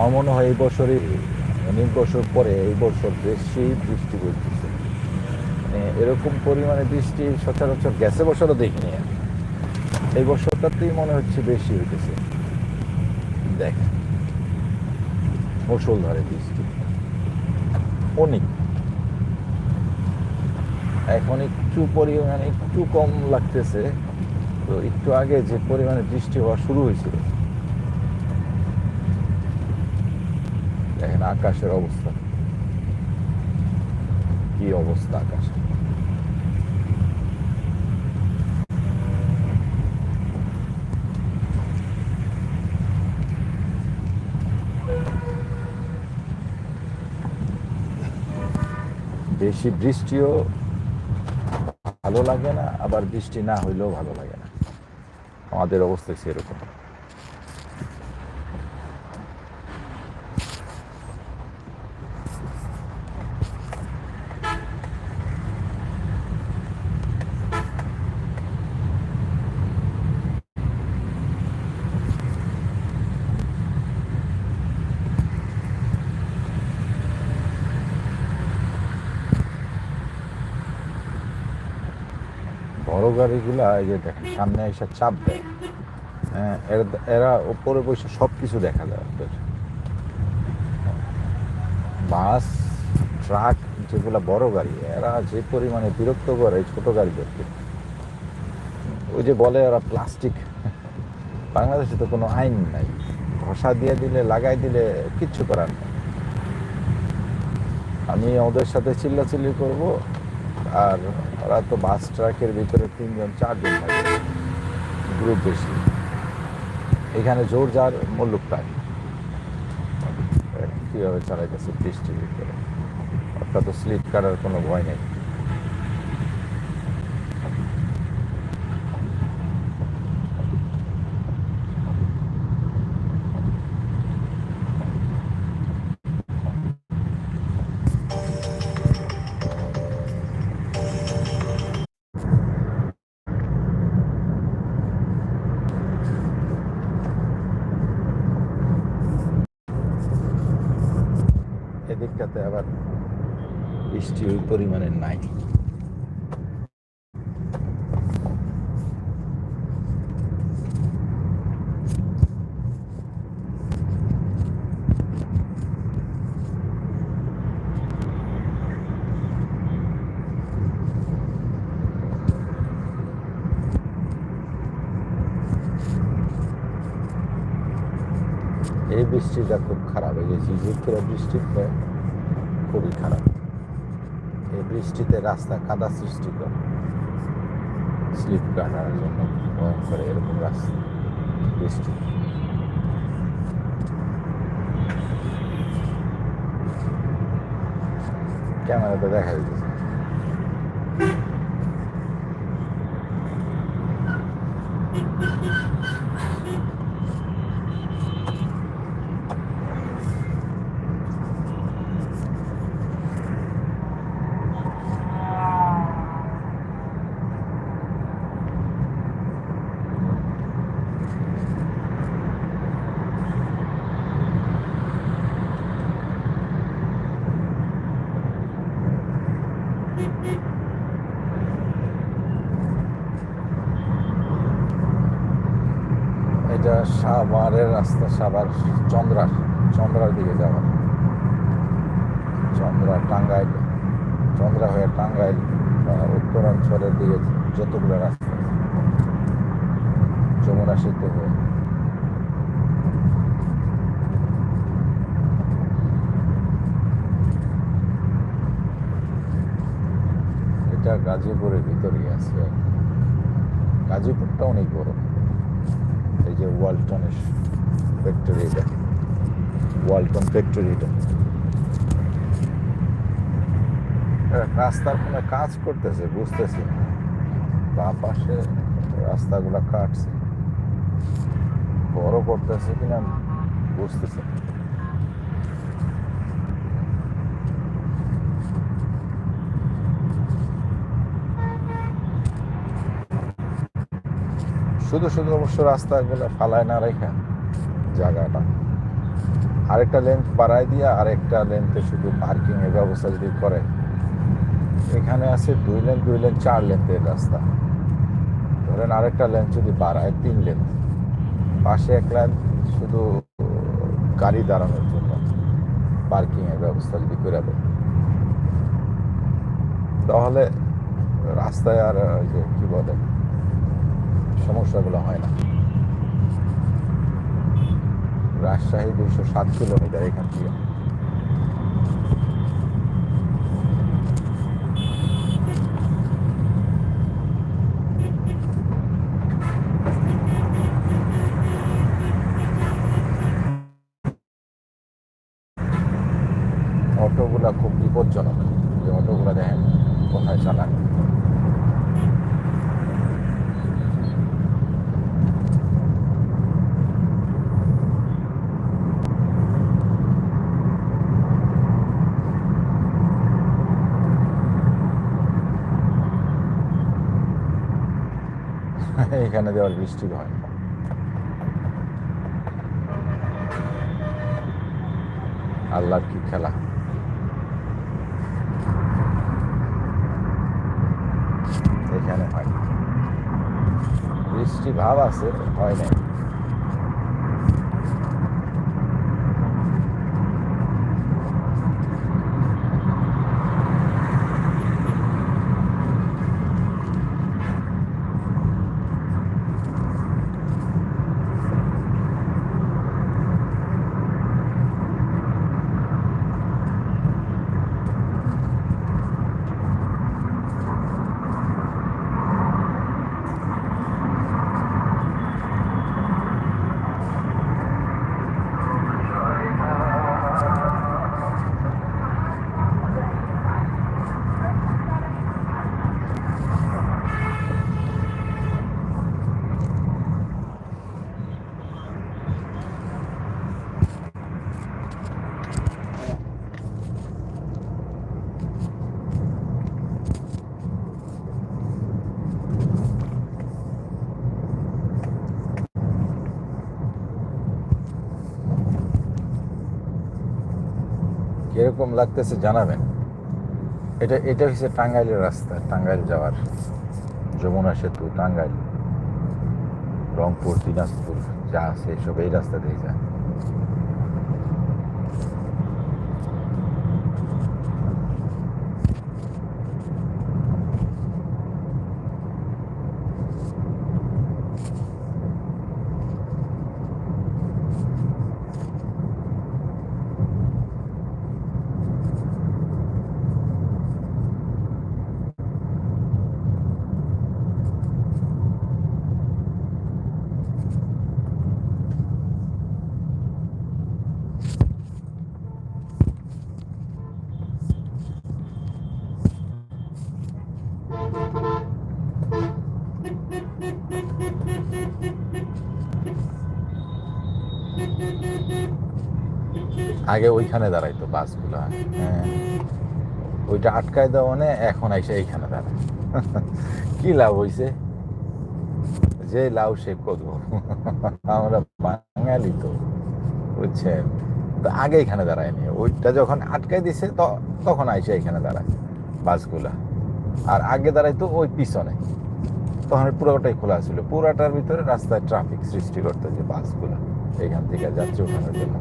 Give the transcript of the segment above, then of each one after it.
আমার মনে হয় এই বছরই, অনেক বছর পরে এই বছর বেশি বৃষ্টি পড়তেছে। মানে এরকম পরিমাণে বৃষ্টি সচরাচর গেছে বছরও দেখিনি। এই বছরটাতেই মনে হচ্ছে বেশি হইতেছে। দেখ মুসলধারে বৃষ্টি। অনেক। এখন একটু পরিমাণে, একটু কম লাগতেছে। তো একটু আগে যে পরিমাণে বৃষ্টি হওয়া শুরু হয়েছিল দেখেন আকাশের অবস্থা। কি অবস্থা আকাশে? বেশি বৃষ্টিও ভালো লাগে না, আবার বৃষ্টি না হইলেও ভালো লাগে না। আমাদের অবস্থা সেরকম। বড় গাড়িগুলা এই যে দেখেন সামনে এসে চাপ দেয়। হ্যাঁ, এরা- এরা উপরে বসে সব কিছু দেখা যায় ওদের। বাস ট্রাক যেগুলা বড় গাড়ি এরা যে পরিমাণে বিরক্ত করে ছোট গাড়িদেরকে। ওই যে বলে এরা প্লাস্টিক। বাংলাদেশে তো কোনো আইন নাই। ঘষা দিয়ে দিলে লাগাই দিলে কিচ্ছু করার নেই। আমি ওদের সাথে চিল্লাচিল্লি করব। আর ওরা তো বাস ট্রাকের ভিতরে তিনজন, চারজন থাকে। গ্রুপ বেশি। এখানে জোর যার মুল্লুক প্রাণী কীভাবে চালাইতেছে বৃষ্টির ভিতরে? অর্থাৎ স্লিপ কাটার কোনো ভয় নেই। এদিকটাতে আবার বৃষ্টি ওই পরিমাণে নাই। এই বৃষ্টিটা খুব খারাপ এই যে ঝিঝির করে বৃষ্টিটা খুবই খারাপ। এই বৃষ্টিতে রাস্তা কাদা সৃষ্টি করে। স্লিপ কাটার জন্য ভয়ঙ্কর এরকম রাস্তা, বৃষ্টি। ক্যামেরাতে দেখা যাচ্ছে এটা সাভারের রাস্তা, সাভার চন্দ্রার চন্দ্রার দিকে যাওয়া। চন্দ্রা টাঙ্গাইল, চন্দ্রা হয়ে টাঙ্গাইল উত্তরাঞ্চলের দিকে যতগুলো রাস্তা যমুনা সেতু হয়ে। এটা গাজীপুরের ভিতরেই আছে। গাজীপুরটা অনেক বড়। যে ওয়ালটনের ফ্যাক্টরি এটা ওয়ালটন ফ্যাক্টরিটা রাস্তার কোনো কাজ করতেছে, বুঝতেছি না। বা পাশে রাস্তাগুলো কাটছে। বড় করতেছে কিনা বুঝতেছি না। শুধু শুধু অবশ্য রাস্তাগুলো ফালায় না রেখা জায়গাটা। আরেকটা লেন্থ বাড়ায় দিয়ে আরেকটা লেন্থে শুধু পার্কিং এর ব্যবস্থা যদি করে, এখানে আছে দুই লেন দুই লেন চার লেন্থের রাস্তা। ধরেন আরেকটা লেন যদি বাড়ায়, তিন লেন পাশে এক লেন শুধু গাড়ি দাঁড়ানোর জন্য পার্কিং এর ব্যবস্থা যদি করে দেয়। তাহলে রাস্তায় আর যে কি বলে সমস্যাগুলো হয় না। রাজশাহী দুইশো সাত কিলোমিটার এখান থেকে এখানে দেওয়ার বৃষ্টি হয় আল্লাহর কি খেলা? এখানে হয়। বৃষ্টি ভাব আছে হয় নাই। কীরকম লাগতেছে, জানাবেন। এটা এটা হচ্ছে টাঙ্গাইলের রাস্তা, টাঙ্গাইল যাওয়ার। যমুনা সেতু, টাঙ্গাইল। রংপুর, দিনাজপুর, যা আছে সব এই রাস্তা দিয়ে যায়। আগে ওইখানে দাঁড়াইতো বাসগুলো। হ্যাঁ। ওইটা আটকায় দেওয়া মানে এখন আইসে এইখানে দাঁড়ায়। কি লাভ হইছে? যে লাভ সে কত আমরা বাঙালি তো, বুঝছেন? তো আগে এখানে দাঁড়ায়নি। ওইটা যখন আটকায় দিছে তখন আইসে এখানে দাঁড়ায় বাসগুলা। আর আগে দাঁড়াইতো ওই পিছনে। তখন পুরোটাই খোলা ছিল। পুরাটার ভিতরে রাস্তায় ট্রাফিক সৃষ্টি করতো যে বাসগুলা। এখান থেকে যাচ্ছে ওঠানোর জন্য।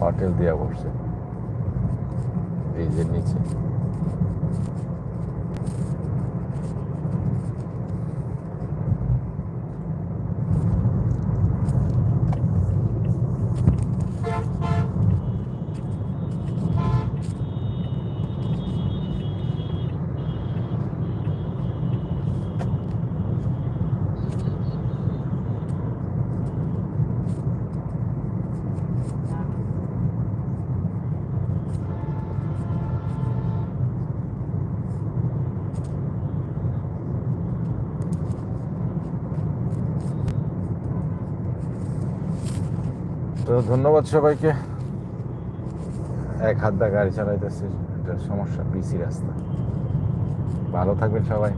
হোটেল দেওয়া বসছে। এই যে নিচে। তো ধন্যবাদ সবাইকে। এক হাত দা গাড়ি চালাইতেছে এটা সমস্যা পিসি রাস্তা। ভালো থাকবেন সবাই।